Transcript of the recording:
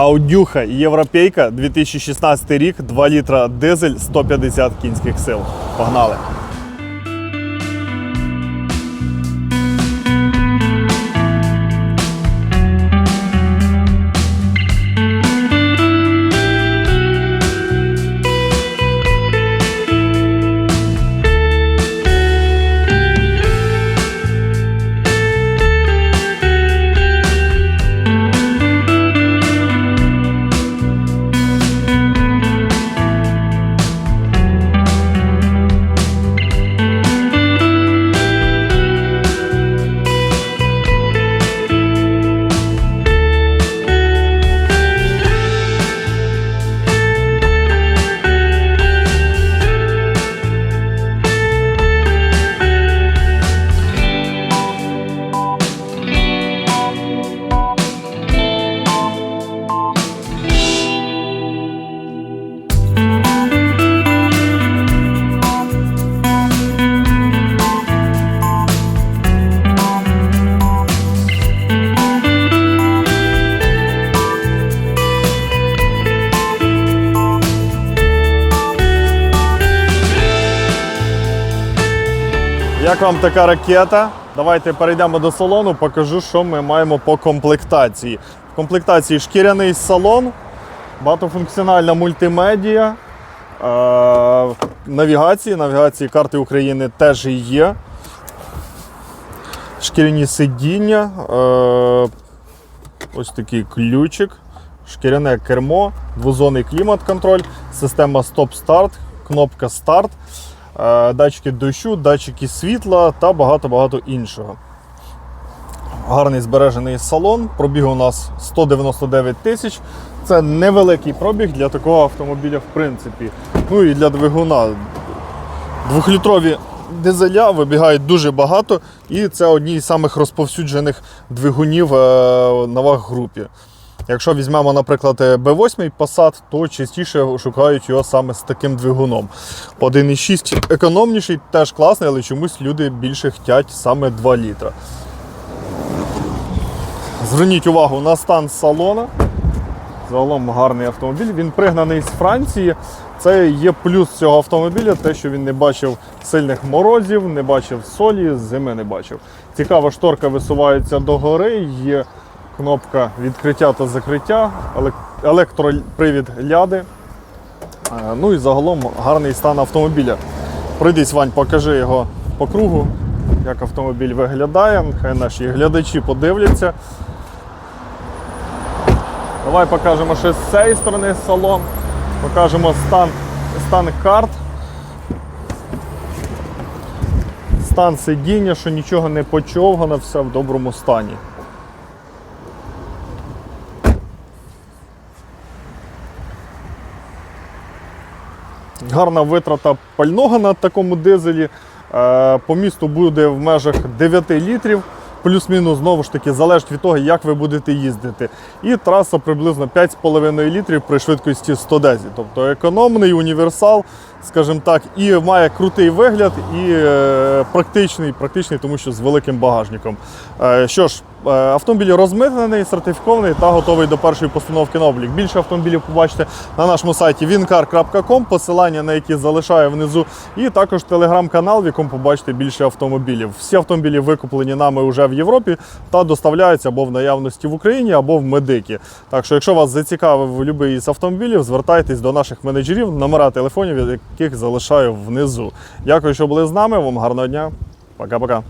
Аудюха Європейка 2016 рік, 2 літра дизель, 150 кінських сил. Погнали! Як вам така ракета? Давайте перейдемо до салону, покажу, що ми маємо по комплектації. В комплектації шкіряний салон, багатофункціональна мультимедіа, е- навігації. Навігації карти України теж є. Шкіряні сидіння, е- ось такий ключик, шкіряне кермо, двозонний клімат-контроль, система стоп-старт, кнопка старт датчики дощу, датчики світла та багато-багато іншого. Гарний збережений салон. Пробіг у нас 199 тисяч. Це невеликий пробіг для такого автомобіля, в принципі. Ну і для двигуна. Двохлітрові дизеля вибігають дуже багато, і це одні з самих розповсюджених двигунів е, на ваг-групі. Якщо візьмемо, наприклад, B8 Passat, то частіше шукають його саме з таким двигуном. 1,6 економніший, теж класний, але чомусь люди більше хочуть саме 2 літра. Зверніть увагу на стан салона. Загалом гарний автомобіль. Він пригнаний з Франції. Це є плюс цього автомобіля, те, що він не бачив сильних морозів, не бачив солі, зими не бачив. Цікава шторка висувається догори, є кнопка відкриття та закриття, електропривід ляди. Е, Ну і загалом гарний стан автомобіля. Прийдись, Вань, покажи його по кругу, як автомобіль виглядає. Хай наші глядачі подивляться. Давай покажемо ще з цієї сторони салон. Покажемо стан, стан карт. Стан сидіння, що нічого не почовгано, все в доброму стані. Гарна витрата пального на такому дизелі. Е, По місту буде в межах 9 літрів. Плюс-мінус знову ж таки залежить від того, як ви будете їздити. І траса приблизно 5,5 літрів при швидкості 110. Тобто економний універсал, скажімо так, і має крутий вигляд, і е, практичний, практичний, тому що з великим багажником. Е, що ж, автомобіль розмитнений, сертифікований та готовий до першої постановки на облік. Більше автомобілів побачите на нашому сайті wincar.com, посилання на які залишаю внизу, і також телеграм-канал, в якому побачите більше автомобілів. Всі автомобілі викуплені нами вже в Європі та доставляються або в наявності в Україні, або в Медикі. Так що, якщо вас зацікавив будь-який з автомобілів, звертайтесь до наших менеджерів, номера телефонів, яких залишаю внизу. Дякую, що були з нами. Вам гарного дня. Пока-пока.